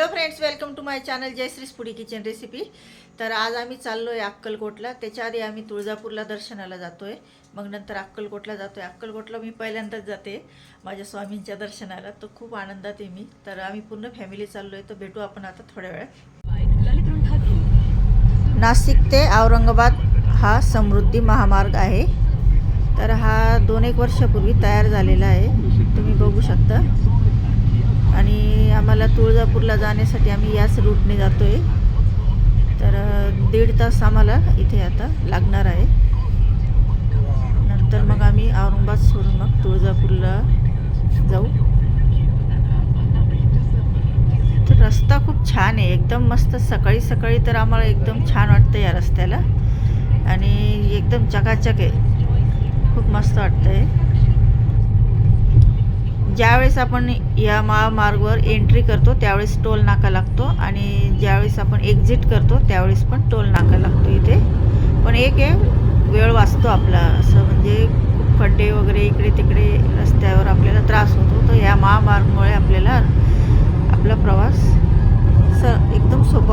Hello friends welcome to my channel Jayashree's पुडी kitchen recipe तर आज आम्ही चाललो आहे अक्कलकोटला. त्याच्या आधी आम्ही तुळजापूरला दर्शनाला जातो आहे मग नंतर अक्कलकोटला जातो आहे अक्कलकोटला मी पहिल्यांदाच जाते माझ्या स्वामींच्या दर्शनाला. तर खूप आनंदात आहे मी. तर आम्ही पूर्ण फॅमिली चाललो आहे तर भेटू आपण आता थोड्या वेळात. नाशिक ते औरंगाबाद हा समृद्धी महामार्ग आहे. तर हा दोन एक वर्षापूर्वी तयार झालेला आहे. तुम्ही बघू शकता. आणि आम्हाला तुळजापूरला जाण्यासाठी आम्ही याच रूटने जातो आहे तर दीड तास आम्हाला इथे आता लागणार आहे. नंतर मग आम्ही औरंगाबाद सोडून मग तुळजापूरला जाऊ. तर रस्ता खूप छान आहे. एकदम मस्त सकाळी सकाळी तर आम्हाला एकदम छान वाटतं या रस्त्याला. आणि एकदम चकाचक आहे. खूप मस्त वाटतं आहे ज्यावेळेस आपण या महामार्गवर एंट्री करतो त्यावेळेस टोल नाका लागतो आणि ज्यावेळेस आपण एक्झिट करतो त्यावेळेस पण टोल नाका लागतो इथे. पण एक आहे वेळ वाचतो आपला. असं म्हणजे खूप खड्डे वगैरे इकडे तिकडे रस्त्यावर आपल्याला त्रास होतो. तर या महामार्गमुळे आपल्याला आपला प्रवास स एकदम सोपा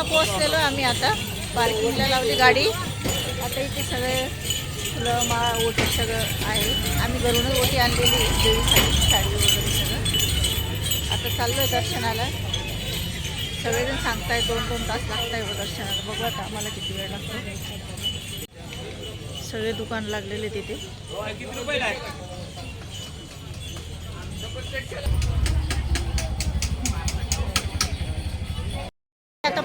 तुळजापूरला पोहोचलेलो आम्ही आता. पार्किंगला लावली गाडी. आता इथे सगळे फुलं माळ ओटी सगळं आहे. आम्ही घरूनच ओटी आणलेली आहे देवीसाठी साडी वगैरे सगळं. आता चाललो आहे दर्शनाला. सगळेजण सांगताय दोन दोन तास लागत आहे दर्शनाला. बघू आता आम्हाला किती वेळ लागतो. सगळे दुकान लागलेले तिथे.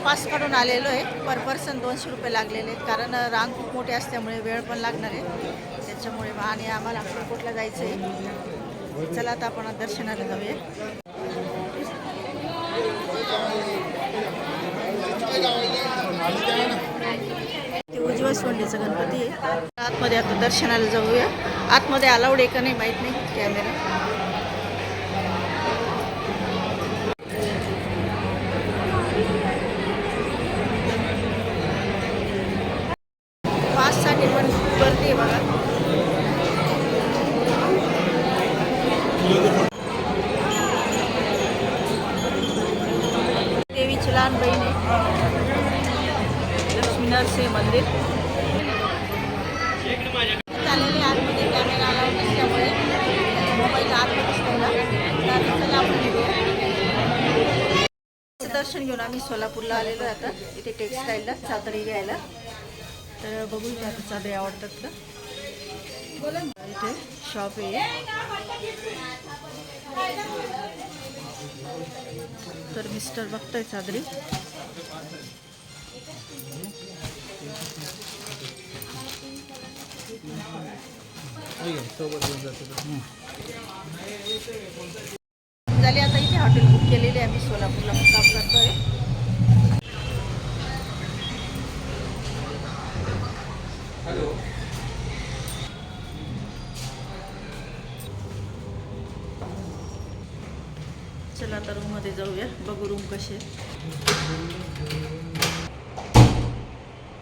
पास करून आलेलो आहे. पर पर्सन दोनशे रुपये लागलेले आहेत. कारण रांग खूप मोठी असल्यामुळे वेळ पण लागणार आहे. त्याच्यामुळे मग आणि आम्हाला अक्कलकोटला जायचं आहे चला आता आपण दर्शनाला जाऊया. ते उज्ज्वल सोंडीचा गणपती आहे. आतमध्ये आता दर्शनाला जाऊया. आतमध्ये अलाउड आहे का नाही माहीत नाही. कॅमेरा पाससाठी पण गर्दी आहे बघा. देवीची लहान बहीण आहे. लक्ष्मी नरसिंह मंदिर. चाललेले आतमध्ये कॅमेरा अलाउड नसल्यामुळे मोबाईल आतमध्येच ठेवला दर्शन घेऊन आम्ही सोलापूरला आलेलो आता इथे टेक्स्टाईलला चादरी घ्यायला. तर बघू घ्या आता चादरी आवडतात का? इथे शॉप आहे. तर मिस्टर बघताय चादरी. झाली आता इथे हॉटेल बुक केलेली आहे आम्ही सोलापूरला. मुक्काम करतोय. हॅलो. चला आता रूममध्ये जाऊया. बघू रूम रूम कसे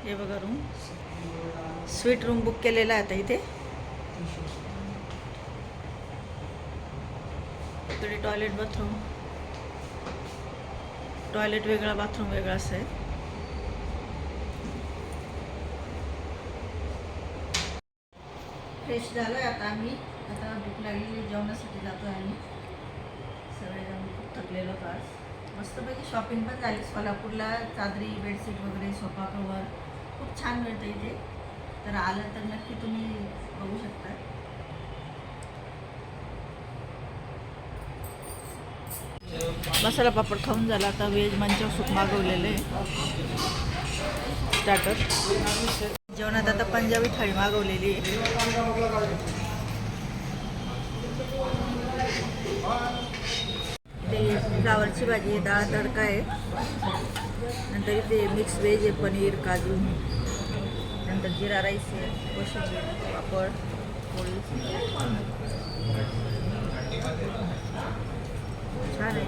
हे बघा रूम स्वीट रूम बुक केलेला आहे आता इथे. इकडे टॉयलेट बाथरूम टॉयलेट वेगळा बाथरूम वेगळा असं आहे. फ्रेश झालो आहे आता आम्ही. आता भूक लागलेली जेवणासाठी जातो आहे आम्ही सगळेजण खूप थकलेलो आज. मस्तपैकी शॉपिंग पण झाली. सोलापूरला चादरी बेडशीट वगैरे सोफा कवर खूप छान मिळतं इथे. तर आलं तर नक्की तुम्ही बघू शकता. मसाला पापड खाऊन झाला. आता व्हेज मंचाव सूप मागवलेलं आहे. स्टार्टर. जेवणात आता पंजाबी थाळी मागवलेली आहे. ते फ्लावरची भाजी आहे डाळ तडका आहे. नंतर इथे मिक्स व्हेज आहे पनीर काजू. नंतर जिरा राईस आहे कोशिंबीर पापड पोळी. छान आहे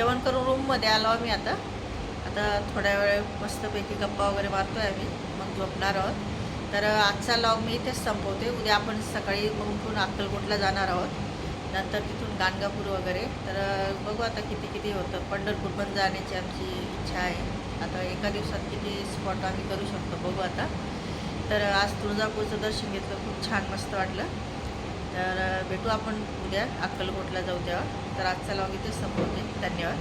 जेवण करून रूममध्ये आलो आम्ही आता. आता थोड्या वेळ मस्तपैकी गप्पा वगैरे मारतो आहे आम्ही. मग झोपणार आहोत. तर आजचा लॉग मी इथेच संपवते. उद्या आपण सकाळी उठून अक्कलकोटला जाणार आहोत. नंतर तिथून गाणगापूर वगैरे. तर बघू आता किती किती होतं. पंढरपूर पण जाण्याची आमची इच्छा आहे. आता एका दिवसात किती स्पॉट आम्ही करू शकतो. बघू आता. तर आज तुळजापूरचं दर्शन घेतलं. खूप छान मस्त वाटलं. तर भेटू आपण उद्या अक्कलकोटला जाऊ तेव्हा. तर आजचा लॉग इथेच संपवते. धन्यवाद.